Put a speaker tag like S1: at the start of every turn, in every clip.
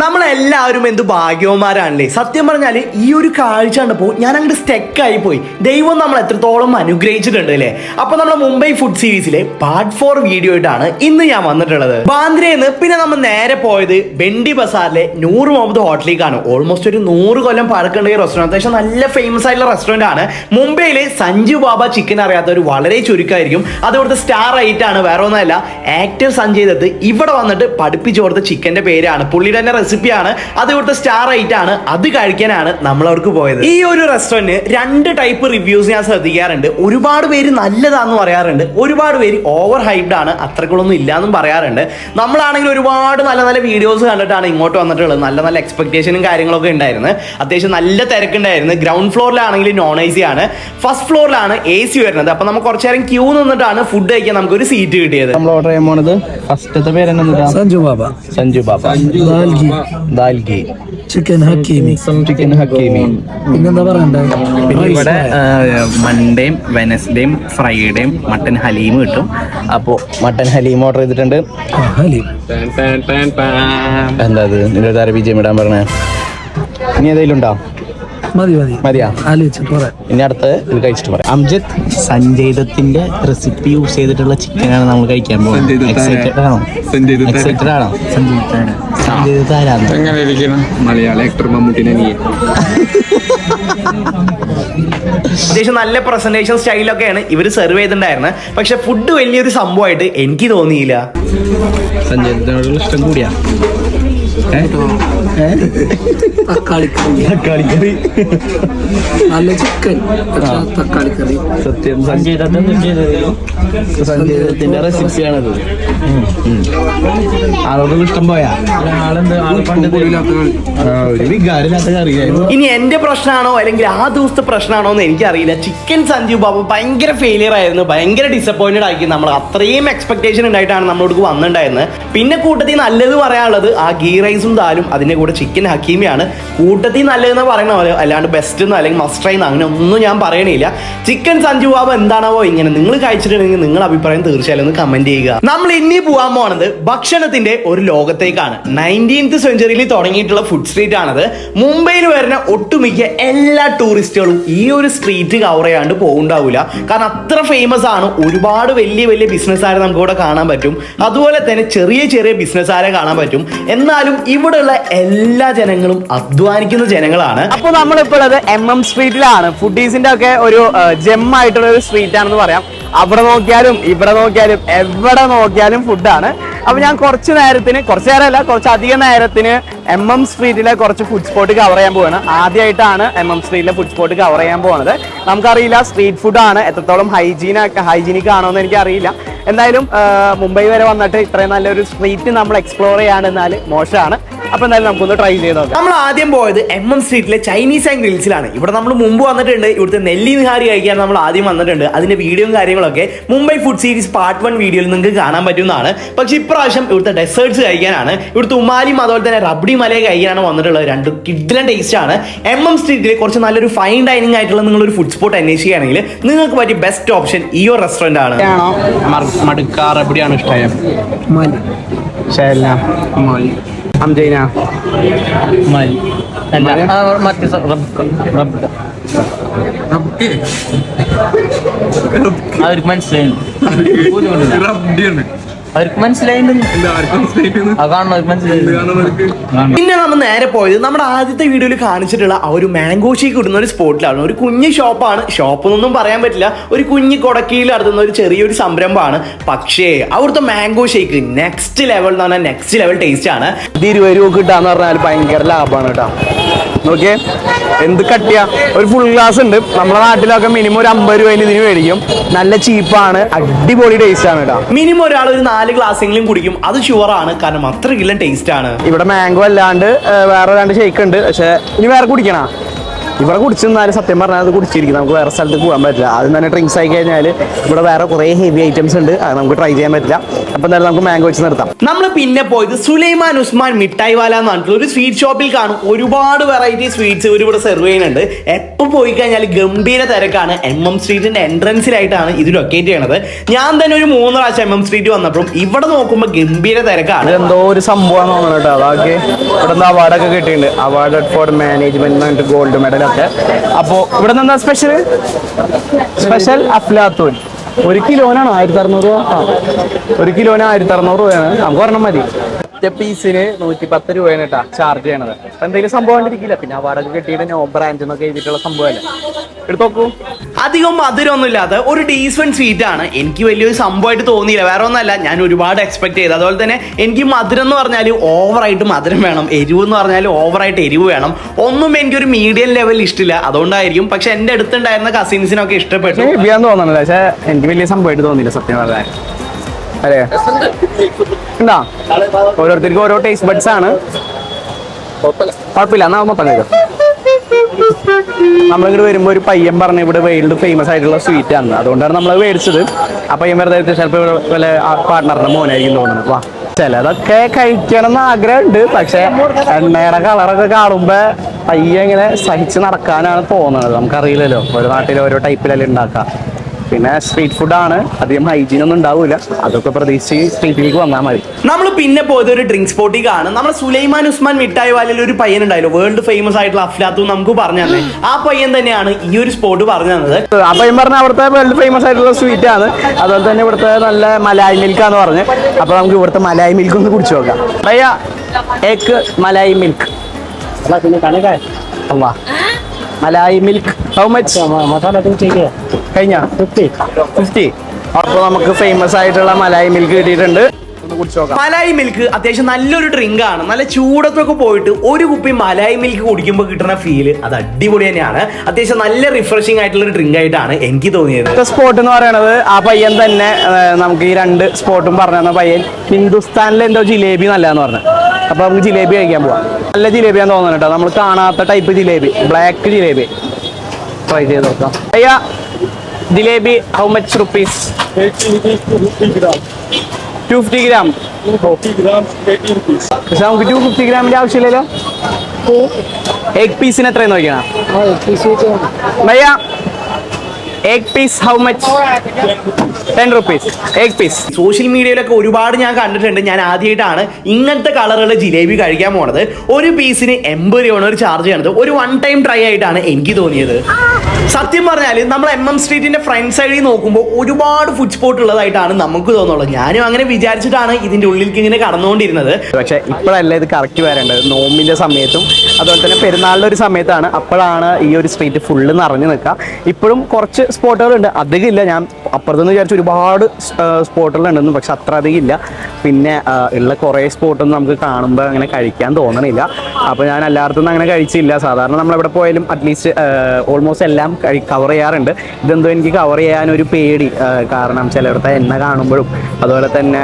S1: നമ്മളെല്ലാവരും എന്ത് ഭാഗ്യവന്മാരാണല്ലേ? സത്യം പറഞ്ഞാൽ ഈ ഒരു കാഴ്ച കണ്ടപ്പോൾ ഞാൻ അങ്ങോട്ട് സ്റ്റെക്കായി പോയി. ദൈവം നമ്മൾ എത്രത്തോളം അനുഗ്രഹിച്ചിട്ടുണ്ട് അല്ലേ? അപ്പൊ നമ്മുടെ മുംബൈ ഫുഡ് സീരീസിലെ പാർട്ട് ഫോർ വീഡിയോ ആയിട്ടാണ് ഇന്ന് ഞാൻ വന്നിട്ടുള്ളത്. ബാന്ദ്രയിൽ പിന്നെ നമ്മൾ നേരെ പോയത് ബെൻഡി ബസാറിലെ നൂറ് മുഹമ്മദ് ഹോട്ടലിലേക്കാണ്. ഓൾമോസ്റ്റ് ഒരു നൂറ് കൊല്ലം പഴക്കമുള്ള ഈ റെസ്റ്റോറന്റ് അത്യാവശ്യം നല്ല ഫേമസ് ആയിട്ടുള്ള റെസ്റ്റോറന്റ് ആണ്. മുംബൈയിലെ സഞ്ജു ബാബ ചിക്കൻ അറിയാത്ത ഒരു വളരെ ചുരുക്കമായിരിക്കും അത് ഇവിടുത്തെ സ്റ്റാർ ഐറ്റ് ആണ് വേറെ ഒന്നുമല്ല. ആക്ടർ സഞ്ജയ് ദത്ത് ഇവിടെ വന്നിട്ട് പഠിപ്പിച്ചു കൊടുത്ത ചിക്കന്റെ പേരാണ്. പുള്ളിയുടെ തന്നെ റെസിപ്പിയാണ്. അത് ഇവിടുത്തെ സ്റ്റാർ ഐറ്റ് ആണ്. അത് കഴിക്കാനാണ് നമ്മൾ അവർക്ക് പോയത്. ഈ ഒരു റെസ്റ്റോറന്റ് രണ്ട് ടൈപ്പ് റിവ്യൂസ് ഞാൻ ശ്രദ്ധിക്കാറുണ്ട്. ഒരുപാട് പേര് നല്ലതാന്ന് പറയാറുണ്ട്. ഒരുപാട് പേര് ഓവർ ഹൈപ്ഡ് ആണ്. അത്രക്കുള്ളൊന്നും ഇല്ലാന്നും പറയാറുണ്ട്. നമ്മളാണെങ്കിൽ ഒരുപാട് നല്ല നല്ല വീഡിയോസ് കണ്ടിട്ടാണ് ഇങ്ങോട്ട് വന്നിട്ടുള്ളത്. നല്ല നല്ല എക്സ്പെക്ടേഷനും കാര്യങ്ങളൊക്കെ ഉണ്ടായിരുന്നു. അത്യാവശ്യം നല്ല തിരക്കുണ്ടായിരുന്നു. ഗ്രൗണ്ട് ഫ്ലോറിലാണെങ്കിൽ നോൺ എ സി ആണ്. ഫസ്റ്റ് ഫ്ലോറിലാണ് എ സി വരുന്നത്. അപ്പൊ നമുക്ക് കുറച്ചു നേരം ക്യൂ നിന്നിട്ടാണ് ഫുഡ് കഴിക്കാൻ നമുക്ക് ഒരു സീറ്റ് കിട്ടിയത്.
S2: നമ്മൾ ഓർഡർ ചെയ്യാൻ പോണത് ഫസ്റ്റത്തെ പേര്
S3: സഞ്ജു ബാബ.
S2: സഞ്ജു ബാബ.
S3: ദാൽഗി. ചിക്കൻ ഹക്കീമി
S2: ചിക്കൻ ഹക്കീമി
S3: പിന്നെന്താ പറയണ്ടേ?
S2: പിന്നെ ഇവിടെ മൺഡേയും വെനസ്ഡേയും ഫ്രൈഡേയും മട്ടൻ ഹലീം കിട്ടും. അപ്പോൾ മട്ടൻ ഹലീം ഓർഡർ ചെയ്തിട്ടുണ്ട്. എന്താ അത് നിന്റെ താര ബിജയം ഇടാൻ പറഞ്ഞേ? ഇനി ഏതെങ്കിലും ഉണ്ടോ?
S3: മതി മതി.
S2: മതിയാ.
S3: ആലോചിച്ച് പോരെ.
S2: ഇനി അടുത്ത് ഇത് കഴിച്ചിട്ട് പറയാം. അംജിത് സഞ്ജയ് ദത്തിന്റെ റെസിപ്പി യൂസ് ചെയ്തിട്ടുള്ള ചിക്കനാണ് നമ്മൾ കഴിക്കാൻ പോകുന്നത്. എക്സൈറ്റഡ് ആണോ? എക്സൈറ്റഡ് ആണോ? സഞ്ജയ് ദത്ത് ആരാണ്
S4: എങ്ങനെ ഇരിക്കണം മലയാള ആക്ടർ മമ്മൂട്ടിനെ നീ.
S1: അത്യാവശ്യം നല്ല പ്രസന്റേഷൻ സ്റ്റൈലൊക്കെയാണ് ഇവർ സെർവ് ചെയ്തിട്ടുണ്ടായിരുന്നത് പക്ഷെ ഫുഡ് വലിയൊരു സംഭവമായിട്ട് എനിക്ക് തോന്നിയില്ല.
S2: സഞ്ജയ് ദത്തിനോടുള്ള ഇഷ്ടം കൂടിയാ.
S3: തക്കാളി കറി. നല്ല ചിക്കൻ തക്കാളി കറി.
S2: സത്യം സഞ്ജയ് ദത്ത് സഞ്ജയ് ദത്തിന്റെ റെസിപ്പിയാണത്. ആളോട് ഇഷ്ടം പോയാ? ഒരു
S1: ഇനി എന്റെ പ്രശ്നമാണോ അല്ലെങ്കിൽ ആ ദിവസത്തെ പ്രശ്നമാണോ എന്ന് എനിക്കറിയില്ല. ചിക്കൻ സഞ്ജു ബാബു ഭയങ്കര ഫെയിലിയർ ആയിരുന്നു. ഭയങ്കര ഡിസപ്പോയിന്റഡ് ആക്കി നമ്മൾ അത്രയും എക്സ്പെക്ടേഷൻ ഉണ്ടായിട്ടാണ് നമ്മളോട് വന്നിട്ടുണ്ടായിരുന്നത്. പിന്നെ കൂട്ടത്തിൽ നല്ലത് പറയാനുള്ളത് ആ ഗീ റൈസും ദാലും അതിന്റെ കൂടെ ചിക്കൻ ഹക്കീമിയാണ്. കൂട്ടത്തിൽ നല്ലതെന്ന് പറയണ പോലെ അല്ലാണ്ട് ബെസ്റ്റ് എന്നോ അല്ലെങ്കിൽ മസ്റ്റ് എന്ന് അങ്ങനെ ഒന്നും ഞാൻ പറയണില്ല. ചിക്കൻ സഞ്ജു ബാബു എന്താണാവോ ഇങ്ങനെ? നിങ്ങൾ കഴിച്ചിട്ടുണ്ടെങ്കിൽ നിങ്ങളുടെ അഭിപ്രായം തീർച്ചയായും ഒന്ന് കമന്റ് ചെയ്യുക. നമ്മൾ ഇനി പോകാൻ പോണത് ഭക്ഷണത്തിന്റെ ഒരു ലോകത്തേക്കാണ്. നയന്റീൻത്ത് സെഞ്ചുറിയിൽ തുടങ്ങിയിട്ടുള്ള ഫുഡ് സ്ട്രീറ്റ് ആണത്. മുംബൈയിൽ വരുന്ന ഒട്ടുമിക്ക എല്ലാ ടൂറിസ്റ്റുകളും ഈ ഒരു സ്ട്രീറ്റ് കവർ ചെയ്യാണ്ട് പോകുണ്ടാവില്ല കാരണം അത്ര ഫേമസ് ആണ്. ഒരുപാട് വലിയ വലിയ ബിസിനസ്സുകാരെ നമുക്ക് ഇവിടെ കാണാൻ പറ്റും. അതുപോലെ തന്നെ ചെറിയ ചെറിയ ബിസിനസ്സുകാരെ കാണാൻ പറ്റും. എന്നാലും ഇവിടെയുള്ള എല്ലാ ജനങ്ങളും അധ്വാനിക്കുന്ന ജനങ്ങളാണ്. അപ്പോൾ നമ്മളിപ്പോഴത് എം എം സ്ട്രീറ്റിലാണ് ഫുഡീസിന്റെ ഒക്കെ ഒരു ജെം ആയിട്ടുള്ള ഒരു സ്ട്രീറ്റ് ആണെന്ന് പറയാം. അവിടെ നോക്കിയാലും ഇവിടെ നോക്കിയാലും എവിടെ നോക്കിയാലും ഫുഡാണ് അപ്പൊ ഞാൻ കുറച്ച് നേരത്തിന് കുറച്ച് നേരമല്ല കുറച്ച് അധികം നേരത്തിന് എം എം സ്ട്രീറ്റിലെ കുറച്ച് ഫുഡ് സ്പോട്ട് കവർ ചെയ്യാൻ പോവാണ്. ആദ്യമായിട്ടാണ് എം എം സ്ട്രീറ്റിലെ ഫുഡ് സ്പോട്ട് കവർ ചെയ്യാൻ പോകുന്നത് നമുക്കറിയില്ല സ്ട്രീറ്റ് ഫുഡാണ് എത്രത്തോളം ഹൈജീൻ ഹൈജീനിക് ആണോ എന്ന് എനിക്കറിയില്ല. എന്തായാലും മുംബൈ വരെ വന്നിട്ട് ഇത്രയും നല്ലൊരു സ്ട്രീറ്റ് നമ്മൾ എക്സ്പ്ലോർ ചെയ്യാണെന്നാൽ മോശമാണ്. അപ്പൊ എന്തായാലും നമുക്കൊന്ന് ട്രൈ ചെയ്ത് നോക്കാം. നമ്മൾ ആദ്യം പോയത് എം എം സ്ട്രീറ്റിലെ ചൈനീസ് ആൻഡ് ഗ്രിൽസിലാണ് ഇവിടെ നമ്മൾ മുമ്പ് വന്നിട്ടുണ്ട് ഇവിടുത്തെ നെല്ലി നിഹാരി കഴിക്കാൻ നമ്മൾ ആദ്യം വന്നിട്ടുണ്ട്. അതിന്റെ വീഡിയോയും കാര്യങ്ങളൊക്കെ Mumbai food series part one വീഡിയോയിൽ നിങ്ങൾക്ക് കാണാൻ പറ്റുന്നതാണ്. പക്ഷെ ഇപ്രാവശ്യം ഇവിടുത്തെ ഡെസേർട്സ് കഴിക്കാനാണ്. ഇവിടുത്തെ ഉമാലിയും അതുപോലെ തന്നെ റബ്ഡി മലയെ കഴിക്കാനാണ് വന്നിട്ടുള്ളത്. രണ്ട് കിഡ്ലൻ ടേസ്റ്റ് ആണ്. എം എം സ്ട്രീറ്റിൽ കുറച്ച് നല്ലൊരു ഫൈൻ ഡൈനിങ് ആയിട്ടുള്ള നിങ്ങളൊരു ഫുഡ് സ്പോട്ട് അന്വേഷിക്കുകയാണെങ്കിൽ നിങ്ങൾക്ക് പറ്റിയ ബെസ്റ്റ് ഓപ്ഷൻ ഈ ഒരു റെസ്റ്റോറന്റ് ആണ്.
S2: ആണോ മടുക്കാർ എവിടെയാണ് ഇഷ്ടം അംജൈന മറ്റേ. അവർക്ക് മനസ്സിലായി അവർക്ക് മനസ്സിലായിട്ടുണ്ട്
S1: പിന്നെ നമ്മൾ നേരെ പോയത് നമ്മുടെ ആദ്യത്തെ വീഡിയോയിൽ കാണിച്ചിട്ടുള്ള ആ ഒരു മാംഗോ ഷേക്ക് ഇടുന്ന ഒരു സ്പോട്ടിലാണ് ഒരു കുഞ്ഞു ഷോപ്പാണ് ഷോപ്പ് എന്നൊന്നും പറയാൻ പറ്റില്ല. ഒരു കുഞ്ഞു കൊടക്കിയിൽ നടത്തുന്ന ഒരു ചെറിയൊരു സംരംഭമാണ്. പക്ഷേ അവിടുത്തെ മാംഗോ ഷേക്ക് നെക്സ്റ്റ് ലെവൽ എന്ന് പറഞ്ഞാൽ നെക്സ്റ്റ് ലെവൽ ടേസ്റ്റ് ആണ്. ഇത് ഇരുപത് രൂപ കിട്ടാന്ന് പറഞ്ഞാൽ ഭയങ്കര ലാഭമാണ് കേട്ടോ. നോക്കിയേ. എന്ത് കട്ടിയ? ഒരു ഫുൾ ഗ്ലാസ് ഉണ്ട്. നമ്മുടെ നാട്ടിലൊക്കെ മിനിമം ഒരു അമ്പത് രൂപ ഇതിന് മേടിക്കും. നല്ല ചീപ്പാണ് അടിപൊളി ടേസ്റ്റ് ആണ് കേട്ടോ മിനിമം ഒരാൾ ഒരു നാല് ഗ്ലാസ് എങ്കിലും കുടിക്കും. അത് ഷുവർ ആണ്. കാരണം അത്ര കില്ല ടേസ്റ്റ് ആണ്. ഇവിടെ മാംഗോ അല്ലാണ്ട് വേറെ രണ്ട് ഷേക്ക് ഉണ്ട്. പക്ഷെ ഇനി വേറെ കുടിക്കണ?
S2: ഇവിടെ കുടിച്ചെന്നാലും സത്യം പറഞ്ഞാൽ അത് കുടിച്ചിരിക്കും. നമുക്ക് വേറെ സ്ഥലത്ത് പോകാൻ പറ്റില്ല. ആദ്യം തന്നെ ഡ്രിങ്ക്സ് ആയി കഴിഞ്ഞാൽ ഇവിടെ വേറെ കുറേ ഹെവി ഐറ്റംസ് ഉണ്ട്. അത് നമുക്ക് ട്രൈ ചെയ്യാൻ പറ്റില്ല. അപ്പം എന്തായാലും നമുക്ക് മാംഗോ വെച്ച് നിർത്താം.
S1: നമ്മൾ പിന്നെ പോയത് സുലൈമാൻ ഉസ്മാൻ മിഠായി വാല എന്ന് പറഞ്ഞിട്ടുള്ള ഒരു സ്വീറ്റ് ഷോപ്പിൽ കാണും. ഒരുപാട് വെറൈറ്റി സ്വീറ്റ്സ് ഇവർ ഇവിടെ സെർവ് ചെയ്യുന്നുണ്ട്. എപ്പോൾ പോയി കഴിഞ്ഞാൽ ഗംഭീര തിരക്കാണ്. എം എം സ്ട്രീറ്റിന്റെ എൻട്രൻസിലായിട്ടാണ് ഇത് ലൊക്കേറ്റ് ചെയ്യണത്. ഞാൻ തന്നെ ഒരു മൂന്ന് പ്രാവശ്യം എം എം സ്ട്രീറ്റ് വന്നപ്പോഴും ഇവിടെ നോക്കുമ്പോൾ ഗംഭീര തിരക്കാണ്.
S2: എന്തോ ഒരു സംഭവം തോന്നുന്നു കേട്ടോ. അതൊക്കെ ഇവിടെ നിന്ന് അവാർഡൊക്കെ കിട്ടിയിട്ടുണ്ട്. അവാർഡ് ഫോർ മാനേജ്മെന്റ് ഗോൾഡ് മെഡലൊക്കെ അപ്പോൾ ഇവിടെ നിന്ന് എന്താ സ്പെഷ്യൽ സ്പെഷ്യൽ അഫ്ലാത്തൂൻ. ഒരു കിലോനാണ് ആയിരത്തി അറുന്നൂറ് രൂപ. ആ. ഒരു കിലോന് ആയിരത്തി അറുന്നൂറ് രൂപയാണ്. നമുക്ക് പറഞ്ഞാൽ മതി. ഒറ്റ പീസിന് നൂറ്റി പത്ത് രൂപയാണ് കേട്ടോ ചാർജ് ചെയ്യണത്. അപ്പൊ എന്തെങ്കിലും സംഭവം കണ്ടിരിക്കില്ല. പിന്നെ വാടക കിട്ടിയിട്ട് നോ ബ്രാൻഡ് എന്നൊക്കെ എഴുതിയിട്ടുള്ള സംഭവമല്ലേ എടുത്ത് നോക്കൂ.
S1: അധികം മധുരമൊന്നും ഇല്ലാതെ ഒരു ഡീസൻ സ്വീറ്റ് ആണ്. എനിക്ക് വലിയൊരു സംഭവമായിട്ട് തോന്നിയില്ല. വേറെ ഒന്നല്ല ഞാൻ ഒരുപാട് എക്സ്പെക്ട് ചെയ്ത്. അതുപോലെ തന്നെ എനിക്ക് മധുരം എന്ന് പറഞ്ഞാൽ ഓവറായിട്ട് മധുരം വേണം. എരിവ് എന്ന് പറഞ്ഞാൽ ഓവറായിട്ട് എരിവ് വേണം. ഒന്നും എനിക്കൊരു മീഡിയം ലെവൽ ഇഷ്ടമില്ല. അതുകൊണ്ടായിരിക്കും. പക്ഷെ എന്റെ അടുത്തുണ്ടായിരുന്ന കസിൻസിനൊക്കെ ഇഷ്ടപ്പെട്ടു.
S2: ഹെവിയാന്ന് തോന്നുന്നില്ല പക്ഷെ എനിക്ക് വലിയ സംഭവമായിട്ട് തോന്നിയില്ല. സത്യം പറഞ്ഞാൽ അല്ലേ? ഉണ്ടാ ഓരോരുത്തർക്കും ഓരോ ടേസ്റ്റ് ബഡ്സ് ആണ്. കുഴപ്പമില്ല. എന്നാ മൊത്തം കഴിക്കാം. നമ്മളിങ്ങോട്ട് വരുമ്പോൾ ഒരു പയ്യൻ പറഞ്ഞ ഇവിടെ വേൾഡ് ഫേമസ് ആയിട്ടുള്ള സ്വീറ്റ് ആണ്. അതുകൊണ്ടാണ് നമ്മൾ മേടിച്ചത്. ആ പയ്യൻ വെറുതെ ചിലപ്പോൾ വല്ല പാർട്ട്ണറിന്റെ മോനായിരിക്കും തോന്നുന്നത് വാ. ചിലതൊക്കെ കഴിക്കണം എന്ന് ആഗ്രഹമുണ്ട്. പക്ഷെ എണ്ണയുടെ കളറൊക്കെ കാണുമ്പോ പയ്യെ ഇങ്ങനെ സഹിച്ച് നടക്കാനാണ് തോന്നുന്നത് നമുക്കറിയില്ലല്ലോ. ഒരു നാട്ടിൽ ഓരോ ടൈപ്പിലല്ലേ ഉണ്ടാക്കാം. പിന്നെ സ്ട്രീറ്റ് ഫുഡാണ് അധികം ഹൈജീൻ ഒന്നും ഉണ്ടാവില്ല അതൊക്കെ പ്രതീക്ഷിച്ച് സ്ട്രീറ്റിലേക്ക് വന്നാൽ മതി.
S1: നമ്മൾ പിന്നെ പോയത് ഒരു ഡ്രിങ്ക് സ്പോട്ടിക്കാണ് നമ്മൾ സുലൈമാൻ ഉസ്മാൻ മിഠായി വാലിൽ ഒരു പയ്യൻ ഉണ്ടായല്ലോ. വേൾഡ് ഫേമസ് ആയിട്ടുള്ള അഫ്ലാത്തു നമുക്ക് പറഞ്ഞു തന്നെ. ആ പയ്യൻ തന്നെയാണ് ഈ ഒരു സ്പോട്ട് പറഞ്ഞു തന്നത്.
S2: ആ പയ്യൻ പറഞ്ഞ അവിടുത്തെ വേൾഡ് ഫേമസ് ആയിട്ടുള്ള സ്വീറ്റ് ആണ്. അതുപോലെ തന്നെ ഇവിടുത്തെ നല്ല മലായി മിൽക്ക് ആന്ന് പറഞ്ഞ്. അപ്പൊ നമുക്ക് ഇവിടുത്തെ മലായി മിൽക്ക് ഒന്ന് കുടിച്ചു നോക്കാം. ഭയ്യ എക്ക് malai milk Allah malai milk. How much masala കഴിഞ്ഞ? ഫിഫ്റ്റി ഫിഫ്റ്റി അപ്പോൾ നമുക്ക് ഫേമസ് ആയിട്ടുള്ള മലായി മിൽക്ക് കിട്ടിയിട്ടുണ്ട്.
S1: മലായി മിൽക്ക് അത്യാവശ്യം നല്ലൊരു ഡ്രിങ്ക് ആണ്. നല്ല ചൂടത്തൊക്കെ പോയിട്ട് ഒരു കുപ്പി മലായി മിൽക്ക് കുടിക്കുമ്പോൾ കിട്ടുന്ന ഫീൽ അത് അടിപൊളി തന്നെയാണ്. അത്യാവശ്യം നല്ല റിഫ്രഷിംഗ് ആയിട്ടുള്ള ഒരു ഡ്രിങ്ക് ആയിട്ടാണ് എനിക്ക് തോന്നിയത്.
S2: സ്പോട്ട് എന്ന് പറയുന്നത് ആ പയ്യൻ തന്നെ നമുക്ക് ഈ രണ്ട് സ്പോട്ടും പറഞ്ഞു തന്ന പയ്യൻ ഹിന്ദുസ്ഥാനിലെ എന്തോ ജിലേബി നല്ലതെന്ന് പറഞ്ഞു. അപ്പൊ നമുക്ക് ജിലേബി കഴിക്കാൻ പോവാം. നല്ല ജിലേബിയാന്ന് തോന്നുന്നു കേട്ടോ. നമ്മൾ കാണാത്ത type jalebi. Black jalebi. Try ചെയ്ത് നോക്കാം. അയ്യാ jalebi how much rupees two fifty gram പക്ഷെ നമുക്ക് ടു ഫിഫ്റ്റി ഗ്രാമിന്റെ ആവശ്യമില്ലല്ലോ. എഗ് പീസിന് എത്രയെന്ന് നോക്കിയാണ് ഭയ്യ egg piece how much ten rupees egg piece
S1: social മീഡിയയിലൊക്കെ ഒരുപാട് ഞാൻ കണ്ടിട്ടുണ്ട്. ഞാൻ ആദ്യമായിട്ടാണ് ഇങ്ങനത്തെ കളറുള്ള ജിലേബി കഴിക്കാൻ പോണത്. ഒരു പീസിന് എൺപത് രൂപയാണ് ഒരു ചാർജ് ചെയ്യണത്. ഒരു വൺ ടൈം ട്രൈ ആയിട്ടാണ് എനിക്ക് തോന്നിയത്. സത്യം പറഞ്ഞാൽ നമ്മൾ എം എം സ്ട്രീറ്റിന്റെ ഫ്രണ്ട് സൈഡിൽ നോക്കുമ്പോൾ ഒരുപാട് ഫുഡ് സ്പോട്ട് ഉള്ളതായിട്ടാണ് നമുക്ക് തോന്നുള്ളത് ഞാനും അങ്ങനെ വിചാരിച്ചിട്ടാണ് ഇതിന്റെ ഉള്ളിലേക്ക് ഇങ്ങനെ കടന്നുകൊണ്ടിരുന്നത്.
S2: പക്ഷെ ഇപ്പോഴല്ല ഇത് കറക്റ്റ് വരേണ്ടത്. നോമ്പിന്റെ സമയത്തും അതുപോലെ തന്നെ പെരുന്നാളിന്റെ ഒരു സമയത്താണ് അപ്പോഴാണ് ഈ ഒരു സ്ട്രീറ്റ് ഫുള്ള് നിറഞ്ഞു നിൽക്കുക. ഇപ്പോഴും കുറച്ച് സ്പോട്ടുകളുണ്ട് അധികം ഇല്ല. ഞാൻ അപ്പുറത്തുനിന്ന് വിചാരിച്ച ഒരുപാട് സ്പോട്ടുകളുണ്ടെന്നും പക്ഷെ അത്ര അധികം ഇല്ല. പിന്നെ ഉള്ള കുറേ സ്പോട്ടൊന്നും നമുക്ക് കാണുമ്പോൾ അങ്ങനെ കഴിക്കാൻ തോന്നണില്ല. അപ്പോൾ ഞാൻ എല്ലായിടത്തും അങ്ങനെ കഴിച്ചില്ല. സാധാരണ നമ്മളെവിടെ പോയാലും അറ്റ്ലീസ്റ്റ് ഓൾമോസ്റ്റ് എല്ലാം കവർ ചെയ്യാറുണ്ട്. ഇതെന്തോ എനിക്ക് കവർ ചെയ്യാൻ ഒരു പേടി കാരണം ചിലയിടത്തെ എണ്ണ കാണുമ്പോഴും അതുപോലെ തന്നെ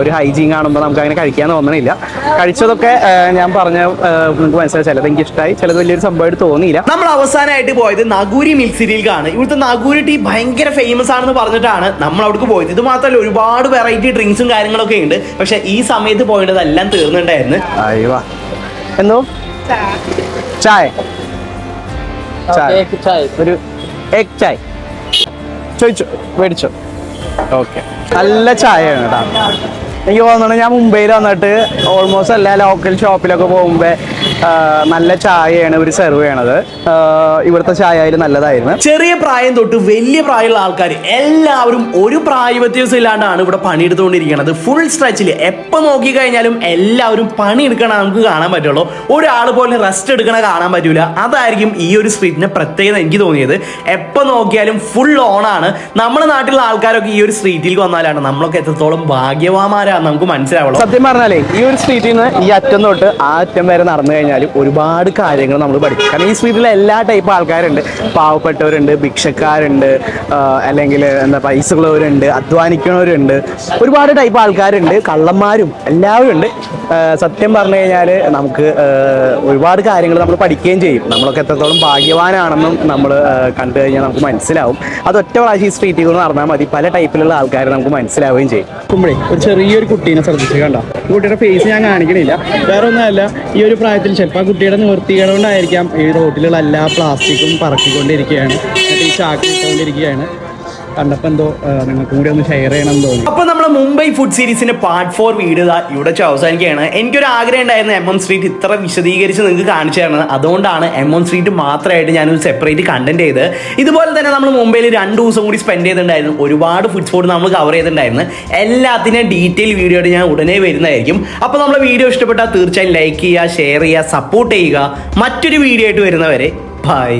S2: ഒരു ഹൈജീൻ കാണുമ്പോൾ നമുക്ക് അങ്ങനെ കഴിക്കാൻ തോന്നണില്ല. കഴിച്ചതൊക്കെ ഞാൻ പറഞ്ഞ നിങ്ങൾക്ക് മനസ്സിലായി. ചിലത് എനിക്ക് ഇഷ്ടമായി ചിലത് വലിയൊരു സംഭവമായിട്ട് തോന്നിയില്ല.
S1: നമ്മൾ അവസാനമായിട്ട് പോയത് നഗൂരി മിൽക്ക് സിറ്റിയിലേക്കാണ് ഇവിടുത്തെ നഗൂരി ടീ ഭയങ്കര ഫേമസ് ആണെന്ന് പറഞ്ഞിട്ടാണ് നമ്മൾ അവിടേക്ക് പോയത്. ഇത് മാത്രമല്ല ഒരുപാട് വെറൈറ്റി ഡ്രിങ്ക്സും കാര്യങ്ങളൊക്കെ ഉണ്ട്. പക്ഷെ ഈ സമയത്ത് പോയിട്ടതെല്ലാം തീർന്നിട്ടുണ്ടായിരുന്നു.
S2: അയ്യോ. എന്തോ? ചായ. ചായ. ഒരു എഗ് ചായ. ചോദിച്ചു മേടിച്ചോ. ഓക്കെ. നല്ല ചായയാണ് കേട്ടോ എനിക്ക് തോന്നുന്നു ഞാൻ മുംബൈയിൽ വന്നിട്ട് ഓൾമോസ്റ്റ് എല്ലാ ലോക്കൽ ഷോപ്പിലൊക്കെ പോകുമ്പോൾ നല്ല ചായയാണ് ഇവർ സെർവ് ചെയ്യണത്. ഇവിടുത്തെ ചായ ആയാലും നല്ലതായിരുന്നു.
S1: ചെറിയ പ്രായം തൊട്ട് വലിയ പ്രായമുള്ള ആൾക്കാർ എല്ലാവരും ഒരു പ്രായ വ്യത്യാസം ഇല്ലാണ്ടാണ് ഇവിടെ പണിയെടുത്തുകൊണ്ടിരിക്കുന്നത് ഫുൾ സ്ട്രെച്ചിൽ എപ്പോൾ നോക്കി കഴിഞ്ഞാലും എല്ലാവരും പണിയെടുക്കണ നമുക്ക് കാണാൻ പറ്റുള്ളൂ. ഒരാൾ പോലും റെസ്റ്റ് എടുക്കണ കാണാൻ പറ്റൂല. അതായിരിക്കും ഈ ഒരു സ്ട്രീറ്റിന്റെ പ്രത്യേകത എനിക്ക് തോന്നിയത്. എപ്പോൾ നോക്കിയാലും ഫുൾ ഓൺ ആണ്. നമ്മുടെ നാട്ടിലുള്ള ആൾക്കാരൊക്കെ ഈ ഒരു സ്ട്രീറ്റിൽ വന്നാലാണ് നമ്മളൊക്കെ എത്രത്തോളം ഭാഗ്യവാന്മാരാണ് നമുക്ക് മനസ്സിലാവുള്ളൂ.
S2: സത്യം പറഞ്ഞാലേ ഈ ഒരു സ്ട്രീറ്റിൽ നിന്ന് ഈ അറ്റം തൊട്ട് ആ അറ്റം വരെ നടന്നു കഴിഞ്ഞാൽ ഒരുപാട് കാര്യങ്ങൾ നമ്മൾ പഠിക്കും. കാരണം ഈ സ്ട്രീറ്റിൽ എല്ലാ ടൈപ്പ് ആൾക്കാരുണ്ട്. പാവപ്പെട്ടവരുണ്ട് ഭിക്ഷക്കാരുണ്ട് അല്ലെങ്കിൽ എന്താ പൈസ ഉള്ളവരുണ്ട് അധ്വാനിക്കുന്നവരുണ്ട് ഒരുപാട് ടൈപ്പ് ആൾക്കാരുണ്ട് കള്ളന്മാരും എല്ലാവരും ഉണ്ട്. സത്യം പറഞ്ഞു കഴിഞ്ഞാൽ നമുക്ക് ഒരുപാട് കാര്യങ്ങൾ നമ്മൾ പഠിക്കുകയും ചെയ്യും. നമ്മളൊക്കെ എത്രത്തോളം ഭാഗ്യവാനാണെന്നും നമ്മൾ കണ്ടു കഴിഞ്ഞാൽ നമുക്ക് മനസ്സിലാവും. അത് ഒറ്റ പ്രാവശ്യം ഈ സ്ട്രീറ്റിൽ കൂടെ നടന്നാൽ മതി. പല ടൈപ്പിലുള്ള ആൾക്കാരെ നമുക്ക് മനസ്സിലാവുകയും ചെയ്യും. കുമ്പളി ഒരു ചെറിയൊരു കുട്ടീനെ ശ്രദ്ധിച്ച് കണ്ടോ? കുട്ടിയുടെ ഫേസ് ഞാൻ കാണിക്കണില്ല. വേറെ ഒന്നുമല്ല ഈ ഒരു പ്രായത്തിൽ ചിലപ്പോൾ ആ കുട്ടിയുടെ നിവൃത്തികേട് കൊണ്ടായിരിക്കാം ഈ റോട്ടിലുള്ള എല്ലാ പ്ലാസ്റ്റിക്കും പറക്കിക്കൊണ്ടിരിക്കുകയാണ്. എന്നിട്ട് ഈ ചാക്ക് ഇട്ടുകൊണ്ടിരിക്കുകയാണ്. കണ്ടപ്പോൾ എന്തോ നിങ്ങൾക്ക് കൂടി ഒന്ന് ഷെയർ ചെയ്യണം തോന്നി.
S1: അപ്പൊ നമ്മുടെ മുംബൈ ഫുഡ് സീരീസിന്റെ പാർട്ട് ഫോർ ദാ ഇവിടെ അവസാനിക്കുകയാണ്. എനിക്കൊരു ആഗ്രഹം ഉണ്ടായിരുന്നു എം എം സ്ട്രീറ്റ് ഇത്ര വിശദീകരിച്ച് നിങ്ങൾക്ക് കാണിച്ചു തരണം. അതുകൊണ്ടാണ് എം എം സ്ട്രീറ്റ് മാത്രമായിട്ട് ഞാനൊരു സെപ്പറേറ്റ് കണ്ടന്റ് ചെയ്ത് ഇതുപോലെ തന്നെ നമ്മൾ മുംബൈയിൽ രണ്ട് ദിവസം കൂടി സ്പെൻഡ് ചെയ്തിട്ടുണ്ടായിരുന്നു. ഒരുപാട് ഫുഡ് സ്പോട്ട് നമ്മൾ കവർ ചെയ്തിട്ടുണ്ടായിരുന്നു. എല്ലാത്തിനും ഡീറ്റെയിൽ വീഡിയോ ഞാൻ ഉടനെ വരുന്നതായിരിക്കും. അപ്പോൾ നമ്മുടെ വീഡിയോ ഇഷ്ടപ്പെട്ടാൽ തീർച്ചയായും ലൈക്ക് ചെയ്യുക ഷെയർ ചെയ്യുക സപ്പോർട്ട് ചെയ്യുക. മറ്റൊരു വീഡിയോ ആയിട്ട് വരുന്നവരെ ബൈ